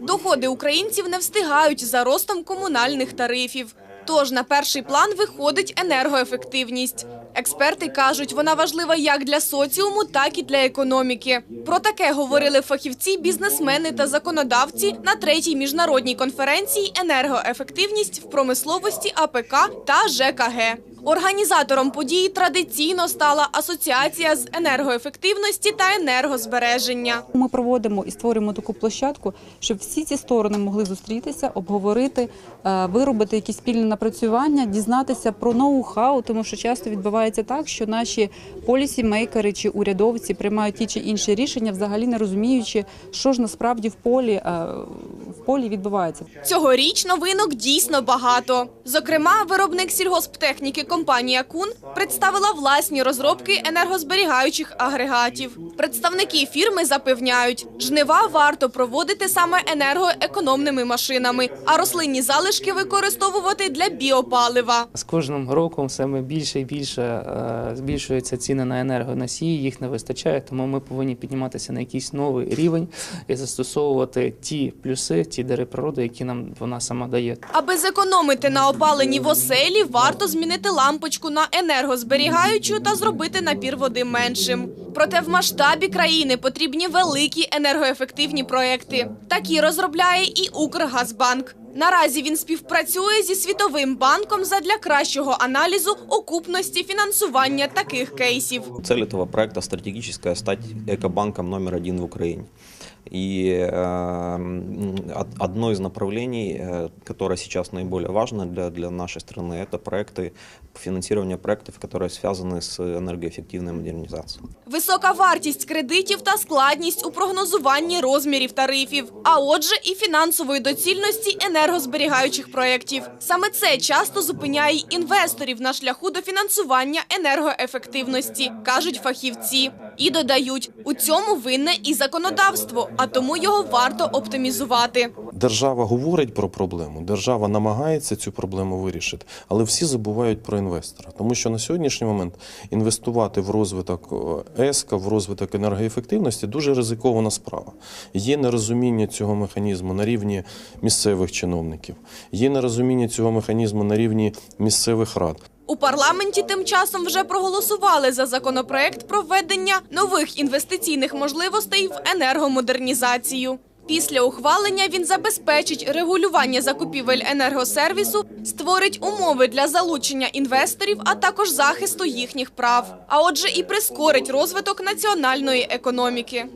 Доходи українців не встигають за ростом комунальних тарифів. Тож на перший план виходить енергоефективність. Експерти кажуть, вона важлива як для соціуму, так і для економіки. Про таке говорили фахівці, бізнесмени та законодавці на третій міжнародній конференції енергоефективність в промисловості АПК та ЖКГ. Організатором події традиційно стала асоціація з енергоефективності та енергозбереження. Ми проводимо і створюємо таку площадку, щоб всі ці сторони могли зустрітися, обговорити, е, виробити якісь спільне напрацювання, дізнатися про ноу-хау, тому що часто відбувається так, що наші полісі-мейкери чи урядовці приймають ті чи інші рішення, взагалі не розуміючи, що ж насправді в полі полі відбувається. Цьогоріч новинок дійсно багато. Зокрема, виробник сільгосптехніки компанія Кун представила власні розробки енергозберігаючих агрегатів. Представники фірми запевняють, жнива варто проводити саме енергоекономними машинами, а рослинні залишки використовувати для біопалива. З кожним роком все більше і більше е, збільшуються ціни на енергоносії, їх не вистачає, тому ми повинні підніматися на якийсь новий рівень і застосовувати ті плюси, ті дари природи, які нам вона сама дає. Аби зекономити на опаленні в оселі, варто змінити лампочку на енергозберігаючу та зробити напір води меншим. Проте в масштабі країни потрібні великі енергоефективні проекти. Такі розробляє і Укргазбанк. Наразі він співпрацює зі Світовим банком задля кращого аналізу окупності фінансування таких кейсів. Цель этого проекта стратегическая стать экобанком номер один в Украине. И э, м, од- одно из направлений, э, которое сейчас наиболее важно для, для нашей страны, это проекты, финансирование проектов, которые связаны с энергоэффективной модернизацией. Висока вартість кредитів та складність у прогнозуванні розмірів тарифів, а отже, і фінансової доцільності енергозберігаючих проєктів. Саме це часто зупиняє й інвесторів на шляху до фінансування енергоефективності, кажуть фахівці. І додають, у цьому винне і законодавство, а тому його варто оптимізувати. Держава говорить про проблему, держава намагається цю проблему вирішити, але всі забувають про інвестора. Тому що на сьогоднішній момент інвестувати в розвиток е, ЕСКа, в розвиток енергоефективності дуже ризикована справа. Є нерозуміння цього механізму на рівні місцевих чиновників, є нерозуміння цього механізму на рівні місцевих рад. У парламенті тим часом вже проголосували за законопроект про введення нових інвестиційних можливостей в енергомодернізацію. Після ухвалення він забезпечить регулювання закупівель енергосервісу, створить умови для залучення інвесторів, а також захисту їхніх прав. А отже, і прискорить розвиток національної економіки.